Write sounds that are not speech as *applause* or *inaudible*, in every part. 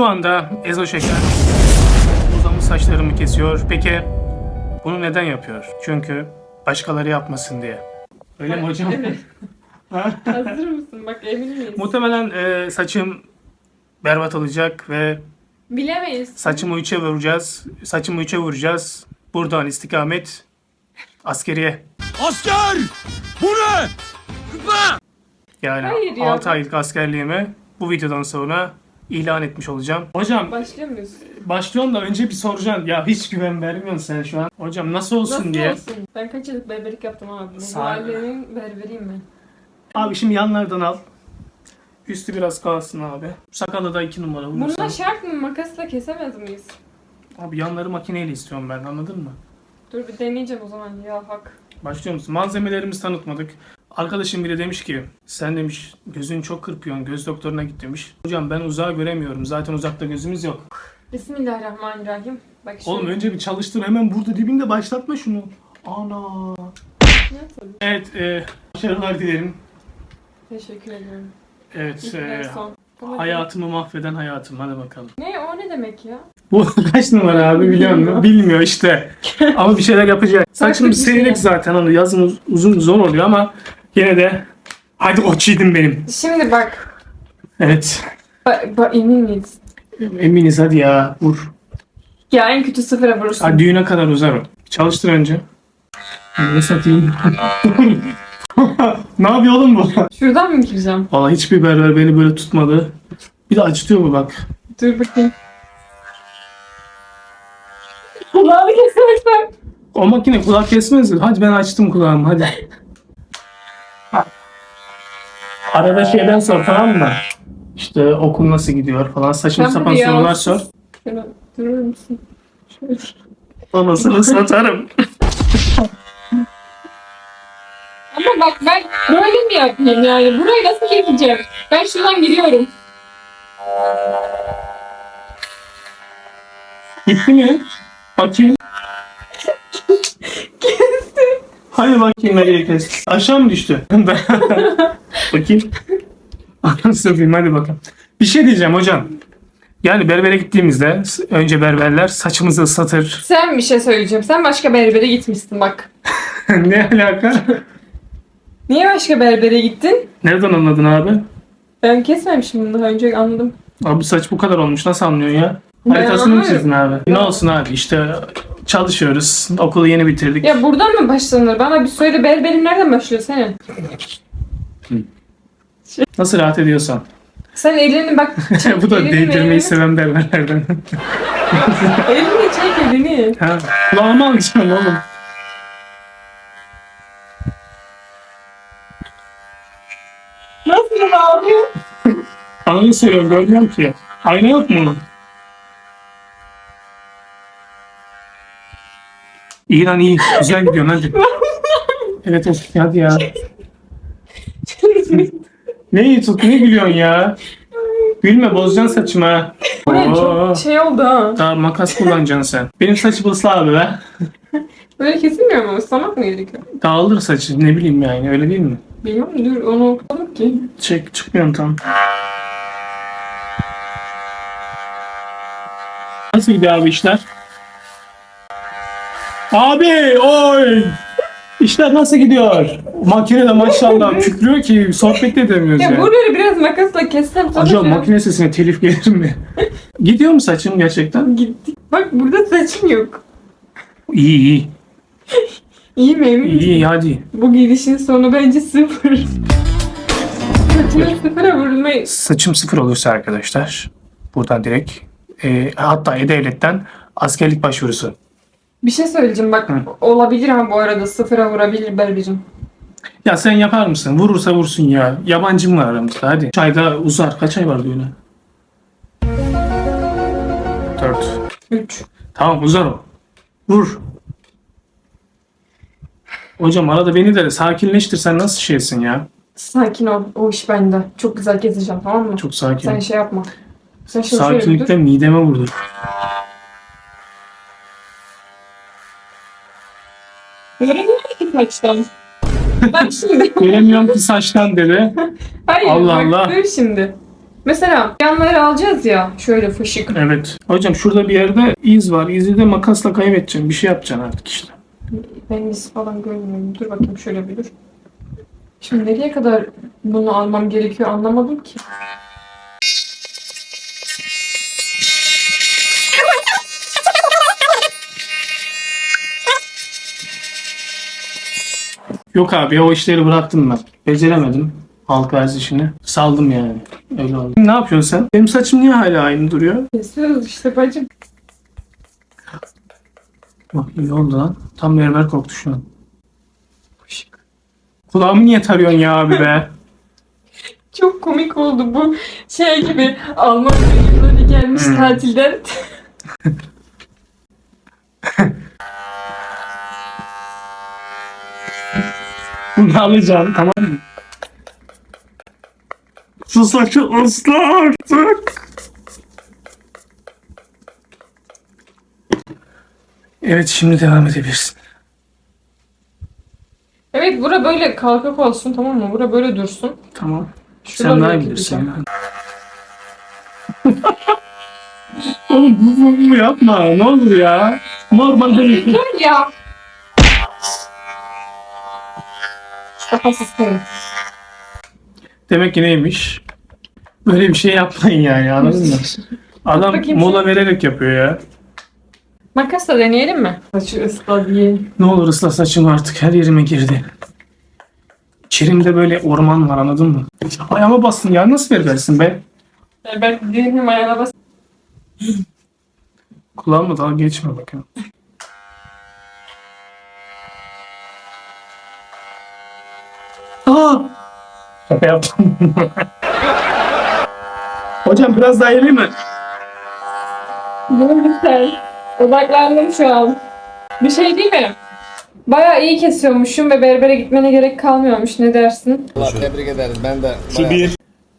Şu anda Ezo Şeker uzamış saçlarımı kesiyor. Peki bunu neden yapıyor? Çünkü başkaları yapmasın diye. Öyle mi hocam? Evet. *laughs* Hazır mısın? Bak emin miyiz? Muhtemelen e, saçım berbat olacak ve Bilemeyiz. saçımı üçe vuracağız. Saçımı üçe vuracağız. Buradan istikamet askeriye. Asker! Bu ne? Yani Hayır ya. 6 aylık askerliğimi bu videodan sonra ilan etmiş olacağım. Hocam Başlıyor muyuz? başlıyorum da önce bir soracaksın. Ya hiç güven vermiyorsun sen şu an. Hocam nasıl olsun Nasıl diye. olsun? Ben kaç yıllık berberlik yaptım abi. Bu Sağ- ailenin berberiyim ben. Abi şimdi yanlardan al. Üstü biraz kalsın abi. Sakalı da 2 numara vurursan. Bununla şart mı? Makasla kesemez miyiz? Abi yanları makineyle istiyorum ben anladın mı? Dur bir deneyeceğim o zaman. Ya hak. Başlıyor musun? Malzemelerimizi tanıtmadık. Arkadaşım biri demiş ki sen demiş gözün çok kırpıyorsun göz doktoruna git demiş. Hocam ben uzağı göremiyorum zaten uzakta gözümüz yok. Bismillahirrahmanirrahim. Bak şimdi. Oğlum önce bir çalıştır hemen burada dibinde başlatma şunu. Ana. Nasıl? Evet e, başarılar dilerim. Teşekkür ederim. Evet e, ve son. Bu ne? hayatımı mahveden hayatım hadi bakalım. Ne o ne demek ya? Bu *laughs* kaç numara abi biliyor musun? Bilmiyor işte. *laughs* Ama bir şeyler yapacak. Saçım bir şey seyrek yap. zaten hani yazın uz- uzun zor oluyor ama yine de hadi koçiydin benim. Şimdi bak. Evet. Ba, ba, emin miyiz? Eminiz hadi ya vur. Ya en kötü sıfıra vurursun. Hadi düğüne kadar uzar o. Çalıştır önce. Ne satayım? *laughs* ne yapıyor oğlum bu? Şuradan mı gireceğim? Valla hiçbir berber beni böyle tutmadı. Bir de acıtıyor mu bak. Dur bakayım. Kulağını kesersen. O makine kulak kesmez mi? Hadi ben açtım kulağımı hadi. Arada şeyden sor tamam mı? İşte okul nasıl gidiyor falan saçma Sen sapan buraya sorular al. sor. Şöyle durur musun? Şöyle. Anasını *laughs* satarım. Ama bak ben böyle mi yapayım yani? Burayı nasıl keseceğim? Ben şuradan giriyorum. Gitti mi? Bakayım. *laughs* Kesti. Hadi bakayım nereye kes. Aşağı mı düştü? *laughs* bakayım. *laughs* Anasını satayım hadi bakalım. Bir şey diyeceğim hocam. Yani berbere gittiğimizde önce berberler saçımızı ıslatır. Sen bir şey söyleyeceğim. Sen başka berbere gitmişsin bak. *laughs* ne alaka? Niye başka berbere gittin? Nereden anladın abi? Ben kesmemişim bunu daha önce anladım. Abi saç bu kadar olmuş nasıl anlıyorsun ya? Ben Haritasını mı çizdin abi? Ne olsun abi işte çalışıyoruz. Okulu yeni bitirdik. Ya buradan mı başlanır? Bana bir söyle berberin nereden başlıyor senin? Nasıl rahat ediyorsan. Sen elini bak. çek *laughs* bu da elini, değdirmeyi seven berberlerden. *laughs* Elini çek elini. ha. Kulağıma alacaksın oğlum. Nasıl ağrıyor? Ananı seviyorum görmüyorum ki. Ayna yok mu? İyi lan iyi. Güzel gidiyorsun hadi. *laughs* evet evet hadi ya. Ne iyi tut ne gülüyorsun ya? Gülme bozacaksın saçımı ha. Bu ne Oo. çok şey oldu ha. Daha makas kullanacaksın sen. Benim saçım ısla abi be. Böyle kesilmiyor mu? Islamak mı gerekiyor? Dağılır saçı ne bileyim yani öyle değil mi? Bilmiyorum dur onu okudum ki. Çek çıkmıyorum tam. Nasıl gidiyor abi işler? Abi oy! İşler nasıl gidiyor? Makine de maşallah *laughs* kükrüyor ki sohbet de edemiyoruz Ya ya. buraları biraz makasla kessem Hocam şey- makine sesine telif gelir mi? *laughs* gidiyor mu saçın gerçekten? Gittik. Bak burada saçım yok. İyi iyi. *laughs* İyi mi emin misin? İyi hadi. Bu gidişin sonu bence sıfır. Saçına sıfıra vurulmayı. Saçım sıfır olursa arkadaşlar buradan direkt e, hatta E-Devlet'ten askerlik başvurusu. Bir şey söyleyeceğim bak Hı. olabilir ha bu arada sıfıra vurabilir Berbicim. Ya sen yapar mısın? Vurursa vursun ya. Yabancı mı var aramızda? Hadi. Üç ayda uzar. Kaç ay var düğüne? Dört. 3. Tamam uzar o. Vur. Hocam arada beni de sakinleştir. Sen nasıl şeysin ya? Sakin ol o iş bende. Çok güzel gezeceğim tamam mı? Çok sakin. Sen şey yapma. Sen şöyle bir dur. Sakinlikte mideme vurdu. Göremiyorum ki saçtan. Bak şimdi. Göremiyorum ki saçtan dedi. Hayır Allah bak Allah. dur şimdi. Mesela yanları alacağız ya şöyle fışık. Evet. Hocam şurada bir yerde iz var. İzi de makasla kaybedeceğim. Bir şey yapacaksın artık işte. Ben iz falan görmüyorum. Dur bakayım şöyle bir dur. Şimdi nereye kadar bunu almam gerekiyor anlamadım ki. Yok abi o işleri bıraktım ben. Beceremedim. Halka arz işini. Saldım yani. Öyle oldu. Ne yapıyorsun sen? Benim saçım niye hala aynı duruyor? Kesiyoruz işte bacım. Bak iyi oldu lan. Tam berber koktu şu an. Kulağımı niye tarıyorsun ya abi be? *laughs* Çok komik oldu bu şey gibi Alman çocukları gelmiş Hmm. tatilden. *laughs* Bunu alacağım tamam mı? Şu saçı ısla artık. Evet şimdi devam edebilirsin. Evet bura böyle kalkık olsun tamam mı? Bura böyle dursun. Tamam. Şuraları Sen daha iyi bilirsin. *laughs* Oğlum bu, bu, bu yapma ne olur ya. Normalde Dur ya. Kafası senin. Demek ki neymiş? Böyle bir şey yapmayın yani anladın mı? *laughs* Adam Bakayım mola vererek yapıyor ya. Makasla deneyelim mi? Saçı ısla diye. Ne olur ısla saçım artık her yerime girdi. İçerimde böyle orman var anladın mı? Ayağıma bastın ya nasıl verirsin be? Yani ben dilinin ayağına bas. Kulağıma daha geçme bakın. Şaka yaptım. *laughs* Hocam biraz daha eğileyim mi? Bunu güzel. Odaklandım şu an. Bir şey değil mi? Bayağı iyi kesiyormuşum ve berbere gitmene gerek kalmıyormuş. Ne dersin? Allah tebrik ederiz. Ben de Şu bir.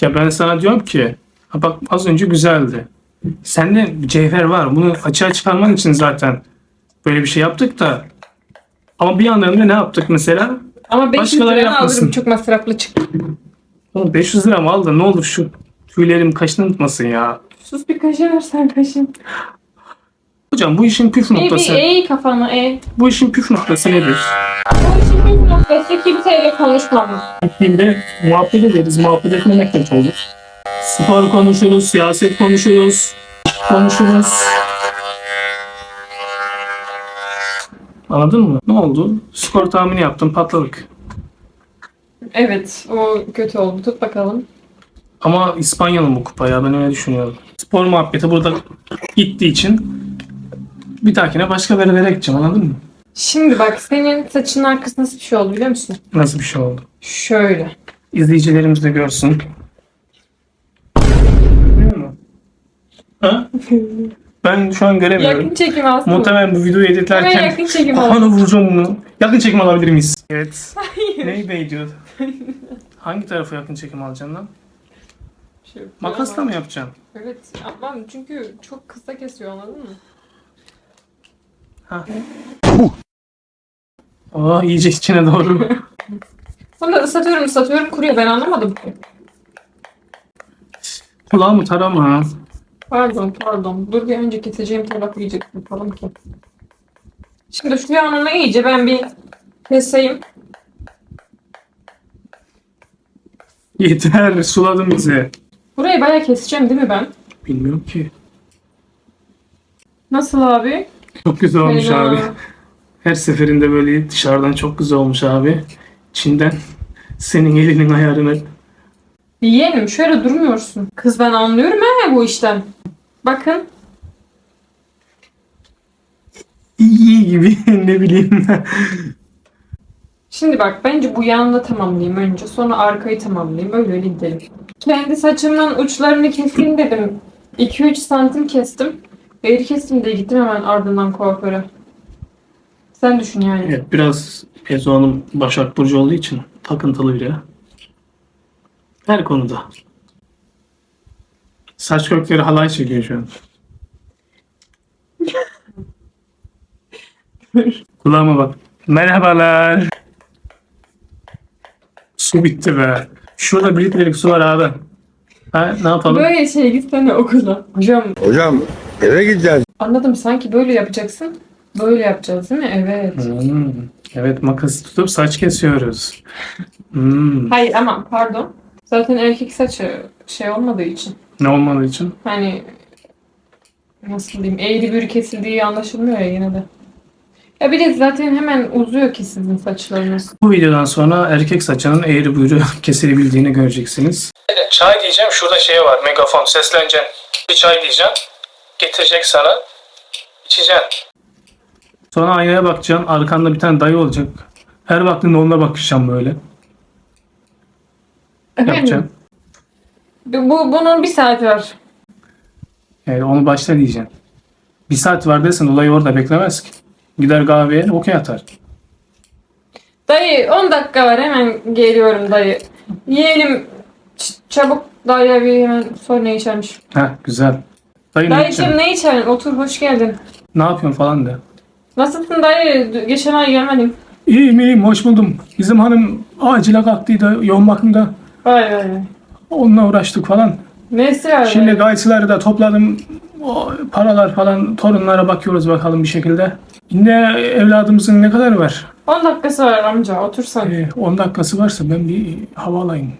Ya ben sana diyorum ki ha bak az önce güzeldi. Sende cevher var. Bunu açığa çıkarman için zaten böyle bir şey yaptık da ama bir yandan da ne yaptık mesela? Ama 500 Başkaları lira yapmasın. alırım. Çok masraflı çıktı. Oğlum 500 lira mı al da ne olur şu tüylerim kaşıntmasın ya. Sus bir kaşın versen kaşın. Hocam bu işin püf İyi bir noktası. eğ kafana eğ. Bu işin püf noktası nedir? Bu işin bir noktası kimseyle konuşmam. Gittiğinde muhabbet ederiz. Muhabbet etmemek de olur. Spor konuşuruz, siyaset konuşuruz, konuşuruz. Anladın mı? Ne oldu? Skor tahmini yaptım, patladık. Evet o kötü oldu. Tut bakalım. Ama İspanya'nın bu kupa ya ben öyle düşünüyorum. Spor muhabbeti burada gittiği için bir dahakine başka berbere gideceğim anladın mı? Şimdi bak senin saçının arkası nasıl bir şey oldu biliyor musun? Nasıl bir şey oldu? Şöyle. İzleyicilerimiz de görsün. Görüyor musun? Ha? *laughs* Ben şu an göremiyorum. Yakın çekim aslında. Muhtemelen bu videoyu Hemen editlerken yakın çekim *laughs* kafana al. vuracağım bunu. Yakın çekim alabilir miyiz? Evet. Ney bey diyor. Hangi tarafa yakın çekim alacaksın lan? Şey, Makasla mı yapacaksın? Evet yapmam çünkü çok kısa kesiyor anladın mı? Oh iyice içine doğru. *laughs* Bunu da ıslatıyorum ıslatıyorum kuruyor ben anlamadım. Kulağımı tarama. Pardon pardon. Dur bir önce keseceğim tabak yiyecek yapalım ki. Şimdi şu yanını iyice ben bir keseyim. Yeter suladın bizi. Burayı bayağı keseceğim değil mi ben? Bilmiyorum ki. Nasıl abi? Çok güzel olmuş Fena. abi. Her seferinde böyle dışarıdan çok güzel olmuş abi. İçinden senin elinin ayarını. Yeğenim şöyle durmuyorsun. Kız ben anlıyorum he bu işten. Bakın. iyi gibi *laughs* ne bileyim. Şimdi bak bence bu yanını tamamlayayım önce. Sonra arkayı tamamlayayım. Öyle öyle gidelim. Kendi saçımın uçlarını keseyim dedim. 2-3 santim kestim. Eğri kestim diye gittim hemen ardından kuaföre. Sen düşün yani. evet biraz Ezo Hanım Başak Burcu olduğu için takıntılı biri. Her konuda. Saç kökleri halay çekiyor şu an. Kulağıma bak. Merhabalar. Su bitti be. Şurada bir litrelik su var abi. Ha, ne yapalım? Böyle şey gitsene okula. Hocam Hocam eve gideceğiz. anladım sanki böyle yapacaksın. Böyle yapacağız değil mi? Evet. Hmm, Evet makas tutup saç kesiyoruz. Hmm, Hayır ama pardon. Zaten erkek saçı şey olmadığı için. Ne olmadığı için? Hani nasıl diyeyim eğri büğrü kesildiği anlaşılmıyor ya yine de. Ya bir de zaten hemen uzuyor ki sizin saçlarınız. Bu videodan sonra erkek saçının eğri büğrü *laughs* kesilebildiğini göreceksiniz. Çay diyeceğim. Şurada şey var. Megafon. Sesleneceksin. Bir çay diyeceğim. Getirecek sana. İçeceksin. Sonra aynaya bakacaksın. Arkanda bir tane dayı olacak. Her baktığında onunla bakışacağım böyle. Yapacaksın. Bu, bu- bunun bir saati var. Yani onu başta diyeceksin. Bir saat var desin olayı orada beklemez ki. Gider kahveye okey atar. Dayı 10 dakika var hemen geliyorum dayı. Yeğenim ç- çabuk dayıya bir hemen sor ne içermiş. Heh güzel. Dayı ne Dayıcım yapacaksın? ne içerin? Otur hoş geldin. Ne yapıyorsun falan de. Nasılsın dayı? Geçen ay gelmedim. İyiyim iyiyim hoş buldum. Bizim hanım acile kalktıydı yoğun bakımda. Vay vay vay. Onunla uğraştık falan. Nesi var? Şimdi gaysileri de topladım. O paralar falan torunlara bakıyoruz bakalım bir şekilde. Yine evladımızın ne kadar var? 10 dakikası var amca otursan. Ee, 10 dakikası varsa ben bir hava alayım.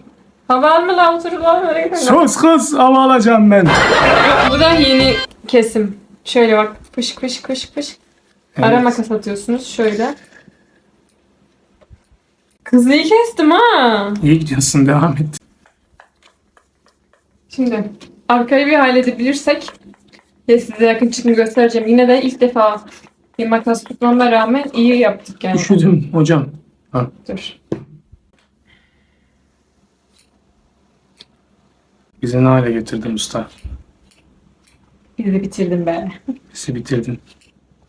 Hava alma la otur. Nereye gidiyorsun? Sus kız hava alacağım ben. Bu da yeni kesim. Şöyle bak. Fışık fışık fışık fışık. Evet. Ara makas atıyorsunuz şöyle. Kızıyı kestim ha. İyi gidiyorsun devam et. Şimdi arkayı bir halledebilirsek ve size yakın çıkını göstereceğim. Yine de ilk defa bir makas tutmama rağmen iyi yaptık yani. Üşüdüm hocam. Ha. Dur. Bizi ne hale getirdin usta? Bizi bitirdim be. Bizi bitirdin.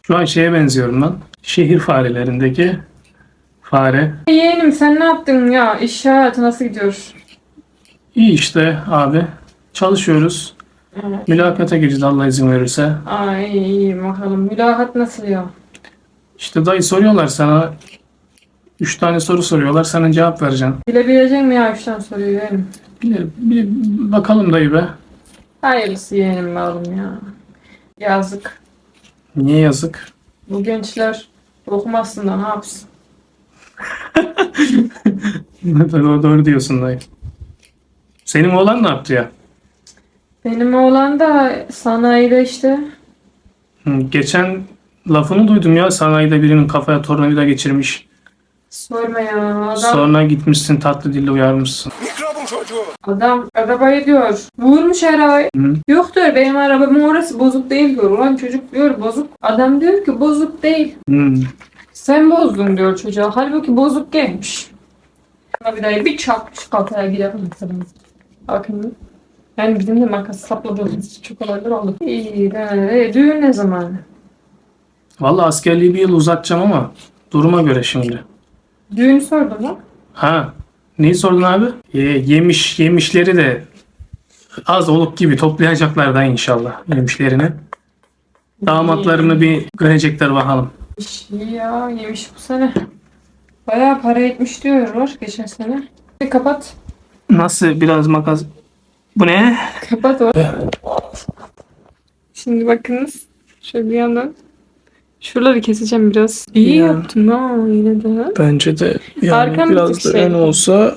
Şu an şeye benziyorum lan. Şehir farelerindeki fare. Yeğenim sen ne yaptın ya? İş hayatı nasıl gidiyor? İyi işte abi. Çalışıyoruz. Evet. Mülakata gireceğiz Allah izin verirse. Ay iyi, iyi bakalım. Mülakat nasıl ya? İşte dayı soruyorlar sana. Üç tane soru soruyorlar. Sana cevap vereceksin. Bilebilecek mi ya üçten soruyu yeğenim? Bir, bir bakalım dayı be. Hayırlısı yeğenim oğlum ya. Yazık. Niye yazık? Bu gençler okumazsın da ne yapsın? *laughs* doğru, doğru diyorsun dayı. Senin oğlan ne yaptı ya? Benim oğlan da sanayide işte. Hı, Geçen lafını duydum ya sanayide birinin kafaya tornavida geçirmiş. Sorma ya. Adam, Sonra gitmişsin tatlı dille uyarmışsın. Mikrobun çocuğu. adam arabayı diyor. Vurmuş arabayı. Hı. Yok diyor benim arabamın orası bozuk değil diyor. Ulan çocuk diyor bozuk. Adam diyor ki bozuk değil. Hmm. Sen bozdun diyor çocuğa. Halbuki bozuk gelmiş. Ama bir daha bir çarpmış kafaya mesela. Bakın. Yani bizim de makas sapladığımız çok olaylar oldu. İyi de düğün ne zaman? Vallahi askerliği bir yıl uzatacağım ama duruma göre şimdi. Düğün sordum mu? Ha. Neyi sordun abi? Ee, yemiş yemişleri de az oluk gibi toplayacaklar da inşallah yemişlerini. Damatlarını bir görecekler bakalım. İyi ya yemiş bu sene. Bayağı para etmiş diyorlar geçen sene. Bir kapat. Nasıl biraz makas? Bu ne? Kapat o. Şimdi bakınız. Şöyle bir yandan. Şuraları keseceğim biraz. İyi Ya. yaptın ha yine de. Bence de Arkam bir tık şey. olsa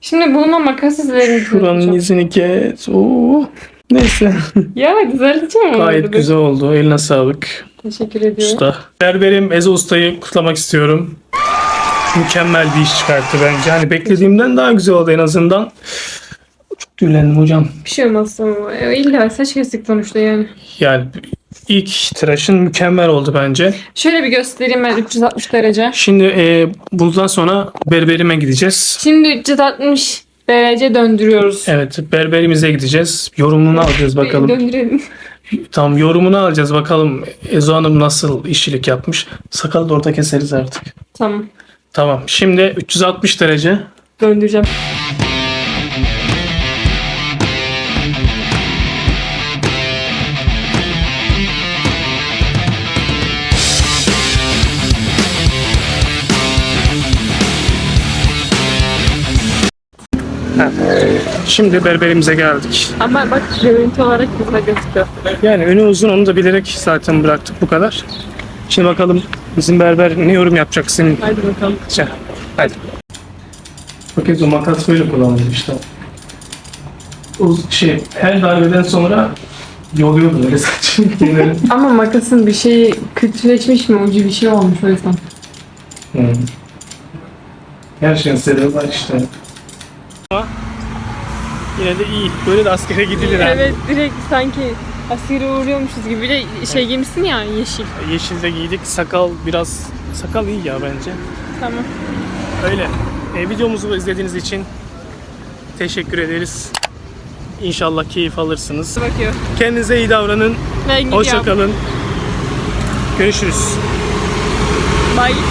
Şimdi bununla makas izlerini yapacağım. izini kes. Oo. Neyse. *laughs* Ya düzelteceğim onu. Gayet güzel oldu. Eline sağlık. Teşekkür ediyorum. Usta. Berberim Ezo Usta'yı kutlamak istiyorum. Mükemmel bir iş çıkarttı bence. Hani beklediğimden daha güzel oldu en azından. Tüylendim hocam. Bir şey olmaz ama. İlla saç kestik sonuçta yani. Yani ilk tıraşın mükemmel oldu bence. Şöyle bir göstereyim ben 360 derece. Şimdi e, bundan sonra berberime gideceğiz. Şimdi 360 derece döndürüyoruz. Evet berberimize gideceğiz. Yorumunu alacağız bakalım. Döndürelim. Tam yorumunu alacağız bakalım Ezo Hanım nasıl işçilik yapmış. Sakalı da orta keseriz artık. Tamam. Tamam şimdi 360 derece. Döndüreceğim. Şimdi berberimize geldik. Ama bak görüntü olarak güzel gözüküyor. Yani önü uzun onu da bilerek zaten bıraktık bu kadar. Şimdi bakalım bizim berber ne yorum yapacak senin Hadi bakalım. Şey, hadi. Bakın o makas böyle kullanılıyor işte. O şey, her darbeden sonra yoluyordu böyle saçım. Yine- *laughs* Ama makasın bir şeyi kötüleşmiş mi ucu bir şey olmuş o yüzden. Hmm. Her şeyin sebebi var işte. Yine de iyi. Böyle de askere gidilir ha. Evet direkt sanki askere uğruyormuşuz gibi. Bir de şey giymişsin ya yeşil. Yeşil de giydik. Sakal biraz... Sakal iyi ya bence. Tamam. Öyle. E, videomuzu izlediğiniz için teşekkür ederiz. İnşallah keyif alırsınız. Bakıyor. Kendinize iyi davranın. Ben gidiyorum. Hoşça kalın. Görüşürüz. Bye.